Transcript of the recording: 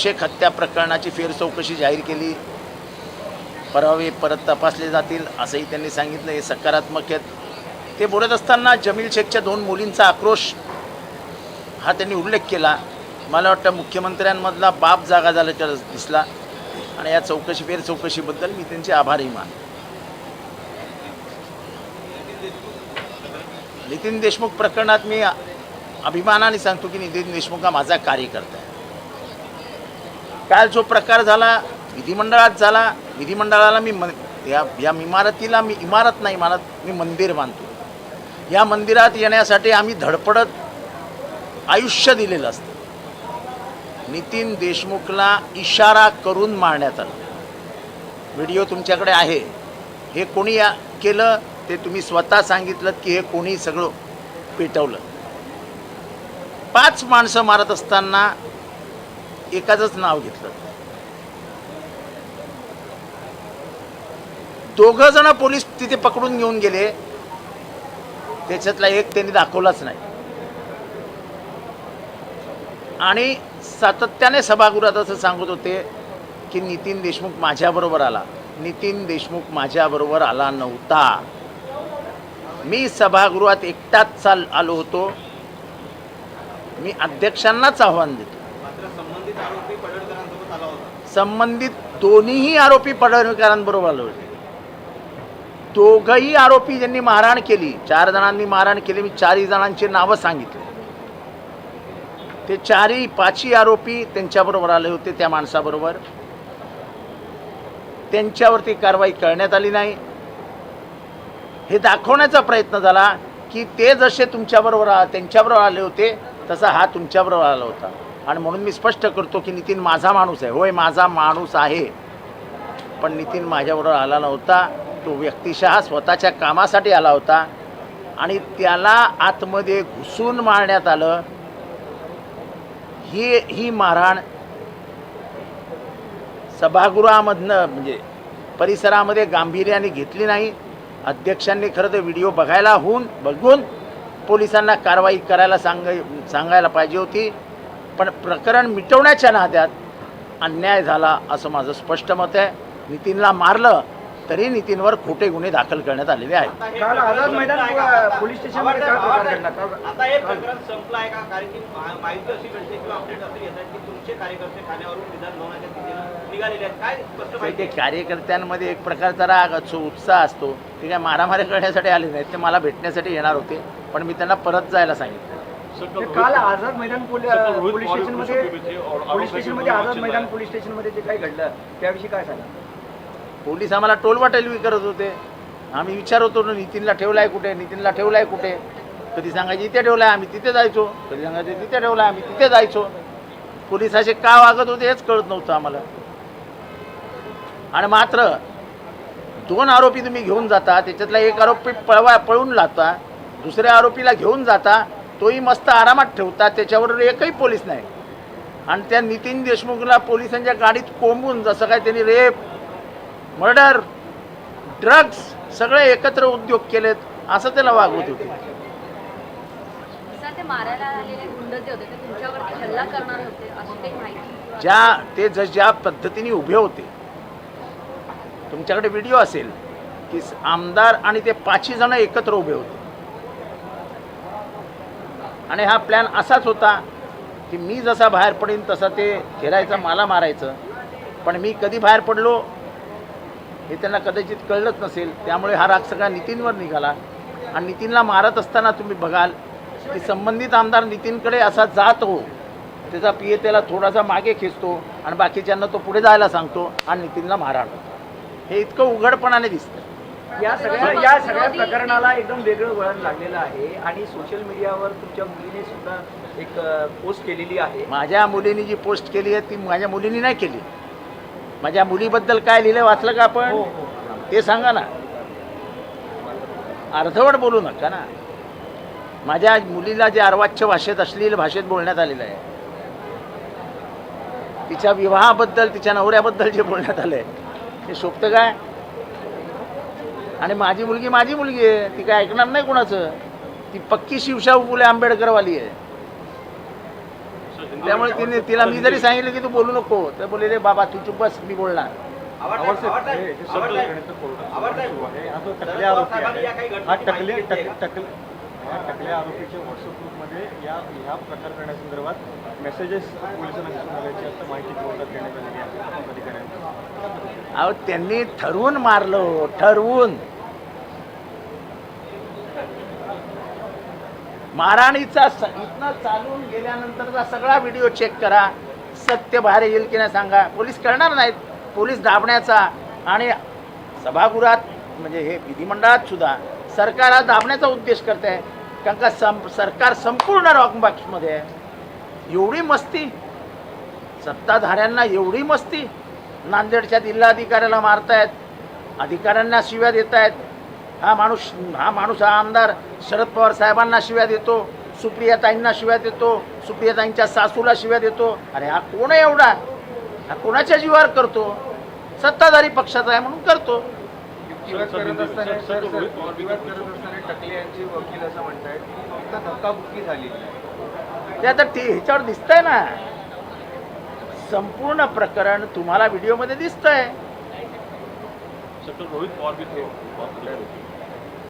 शेख हत्या प्रकरणाची फेरचौकशी जाहीर केली. पुरावे परत तपासले जातील असंही त्यांनी सांगितलं. हे सकारात्मक आहेत. ते बोलत असताना जमील शेखच्या दोन मुलींचा आक्रोश हा त्यांनी उल्लेख केला. मला वाटतं मुख्यमंत्र्यांमधला बाप जागा झाल्याच्या दिसला. आणि या चौकशी फेर चौकशीबद्दल मी त्यांचे आभारही मान नितीन देशमुख प्रकरणात मी अभिमानाने सांगतो की नितीन देशमुख हा माझा कार्यकर्ता आहे. काल जो प्रकार झाला विधिमंडळात झाला विधिमंडळाला मी मन या या इमारतीला मी इमारत नाही मानत मी मंदिर मानतो. या मंदिरात येण्यासाठी आम्ही धडपडत आयुष्य दिलेलं असतं. नितीन देशमुखला इशारा करून मारण्यात आला. व्हिडिओ तुमच्याकडे आहे. हे कोणी या केलं ते तुम्ही स्वतः सांगितलं की हे कोणी सगळं पेटवलं. पाच माणसं मारत असताना एकाचंच नाव घेतलं. दोघ जण पोलीस तिथे पकडून घेऊन गेले. त्याच्यातला एक त्यांनी दाखवलाच नाही. आणि सातत्याने सभागृहात असं सांगत होते की नितीन देशमुख माझ्याबरोबर आला. नितीन देशमुख माझ्याबरोबर आला नव्हता. मी सभागृहात एकटाच चाल आलो होतो. मी अध्यक्षांनाच आव्हान देतो. संबंधित दोन्हीही आरोपी पडळकरांबरोबर आले होते. दोघही आरोपी ज्यांनी मारहाण केली चार जणांनी मारहाण केली मी चारही जणांची नावं सांगितली. ते चारही पाचही आरोपी त्यांच्याबरोबर आले होते त्या माणसाबरोबर. त्यांच्यावरती कारवाई करण्यात आली नाही. हे दाखवण्याचा प्रयत्न झाला की ते जसे तुमच्याबरोबर त्यांच्याबरोबर आले होते तसा हा तुमच्याबरोबर आला होता. आणि म्हणून मी स्पष्ट करतो की नितीन माझा माणूस आहे. होय माझा माणूस आहे. पण नितीन माझ्याबरोबर आला नव्हता. तो व्यक्तिशः स्वतःच्या कामासाठी आला होता. आणि त्याला आतमध्ये घुसून मारण्यात आलं. ही ही मारहाण सभागृहामधनं म्हणजे परिसरामध्ये गांभीर्याने घेतली नाही. अध्यक्षांनी खरं तर व्हिडिओ बघायला होऊन बघून पोलिसांना कारवाई करायला सांग सांगायला पाहिजे होती. पण प्रकरण मिटवण्याच्या नात्यात अन्याय झाला असं माझं स्पष्ट मत आहे. नितीनला मारलं तरी नितीनवर खोटे गुन्हे दाखल करण्यात आलेले आहेत? पोलीस असे ते माहिती ते आहे? कार्यकर्त्यांमध्ये एक प्रकारचा राग असतो उत्साह असतो. ते काय मारामारी करण्यासाठी आले नाहीत ते मला भेटण्यासाठी येणार होते. पण मी त्यांना परत जायला सांगितलं. काल आझाद मैदान पोली- पोलीस स्टेशनमध्ये पोलीस स्टेशनमध्ये आझाद मैदान पोलीस स्टेशनमध्ये जे काही घडलं त्याविषयी काय सांगा? पोलीस आम्हाला टोलवाटेल करत होते. आम्ही विचारत होतो ना, नितीनला ठेवलाय कुठे? नितीनला ठेवलाय कुठे? कधी सांगायचे इथे ठेवलाय आम्ही तिथे जायचो. कधी सांगायचे तिथे ठेवलाय आम्ही तिथे जायचो. पोलीस असे का वागत होते हेच कळत नव्हतं आम्हाला. आणि मात्र दोन आरोपी तुम्ही घेऊन जाता त्याच्यातला एक आरोपी पळवा पळून लाता दुसऱ्या आरोपीला घेऊन जाता तोही मस्त आरामात ठेवता त्याच्यावर एकही पोलीस नाही. आणि त्या नितीन देशमुखला पोलिसांच्या गाडीत कोंबून जसं काय त्यांनी रेप मर्डर ड्रग्ज सगळे एकत्र उद्योग केलेत असं त्याला वागवत होते. ज्या ते ज्या पद्धतीने उभे होते. तुमच्याकडे व्हिडिओ असेल की आमदार आणि ते पाचही जण एकत्र उभे होते. आणि हा प्लॅन असाच होता की मी जसा बाहेर पडेन तसा ते घेरायचं मला मारायचं. पण मी कधी बाहेर पडलो हे त्यांना कदाचित कळलंच नसेल. त्यामुळे हा राग सगळा नितीनवर निघाला. आणि नितीनला मारत असताना तुम्ही बघाल की संबंधित आमदार नितीनकडे असा जात. हो त्याचा पी त्याला थोडासा मागे खेचतो आणि बाकीच्यांना तो पुढे जायला सांगतो आणि नितीनला मारहाण हे इतकं उघडपणाने दिसतं या सगळ्या या सगळ्या प्रकरणाला एकदम वेगळं वळण लागलेलं आहे आणि सोशल मीडियावर तुमच्या मुलीने सुद्धा एक पोस्ट केलेली आहे. माझ्या मुलीने जी पोस्ट केली आहे ती माझ्या मुलीने नाही केली. माझ्या मुलीबद्दल काय लिहिलं वाचलं का आपण? हो, हो. ते सांगा ना. अर्धवट बोलू नका ना. माझ्या मुलीला जे अर्वाच्य भाषेत अश्लील भाषेत बोलण्यात आलेलं आहे तिच्या विवाहाबद्दल तिच्या नवऱ्याबद्दल जे बोलण्यात आलं आहे ते शोभतं काय? आणि माझी मुलगी माझी मुलगी आहे. ती काय ऐकणार नाही कोणाचं? ती पक्की शिवशाहू फुले आंबेडकरवाली आहे. त्यामुळे तिने तिला मी जरी सांगितलं की तू बोलू नको तर बोलले रे बाबा तू चुप बस मी बोलणार. हे टकले हा टकले टकले आरोपीच्या व्हॉट्सअप या ह्या प्रकार करण्यासंदर्भात मेसेजेस पोलिसांना दिसून आल्याची आता माहिती पुरवठा देण्यात आलेली आहे. अधिकाऱ्यांना. अहो त्यांनी ठरवून मारलो हो, ठरवून. मारहाणीचा इथनं चालून गेल्यानंतरचा सगळा व्हिडिओ चेक करा. सत्य बाहेर येईल की नाही सांगा. पोलीस करणार नाहीत. पोलीस दाबण्याचा आणि सभागृहात म्हणजे हे विधिमंडळात सुद्धा सरकारला दाबण्याचा उद्देश करत आहे कारण का सं सरकार संपूर्ण रॉकबॉक्समध्ये आहे. एवढी मस्ती. सत्ताधाऱ्यांना एवढी मस्ती. नांदेडच्या जिल्हाधिकाऱ्याला मारतायत. अधिकाऱ्यांना शिव्या देत आहेत हा माणूस हा माणूस हा आमदार शरद पवार साहेबांना शिव्या देतो. सुप्रियाताईंना शिव्या देतो. सुप्रियाताईंच्या सासूला शिव्या देतो. अरे हा कोण एवढा? हा कोणाच्या जीवावर करतो? सत्ताधारी पक्षाचा आहे म्हणून करतो. करत असताना सर सर करत असताना टकले यांचे वकील असं म्हणतायत की फक्त धक्काबुक्की आहे ते आता ह्याच्यावर दिसतंय ना. संपूर्ण प्रकरण तुम्हाला व्हिडिओमध्ये दिसतंय. रोहित पवार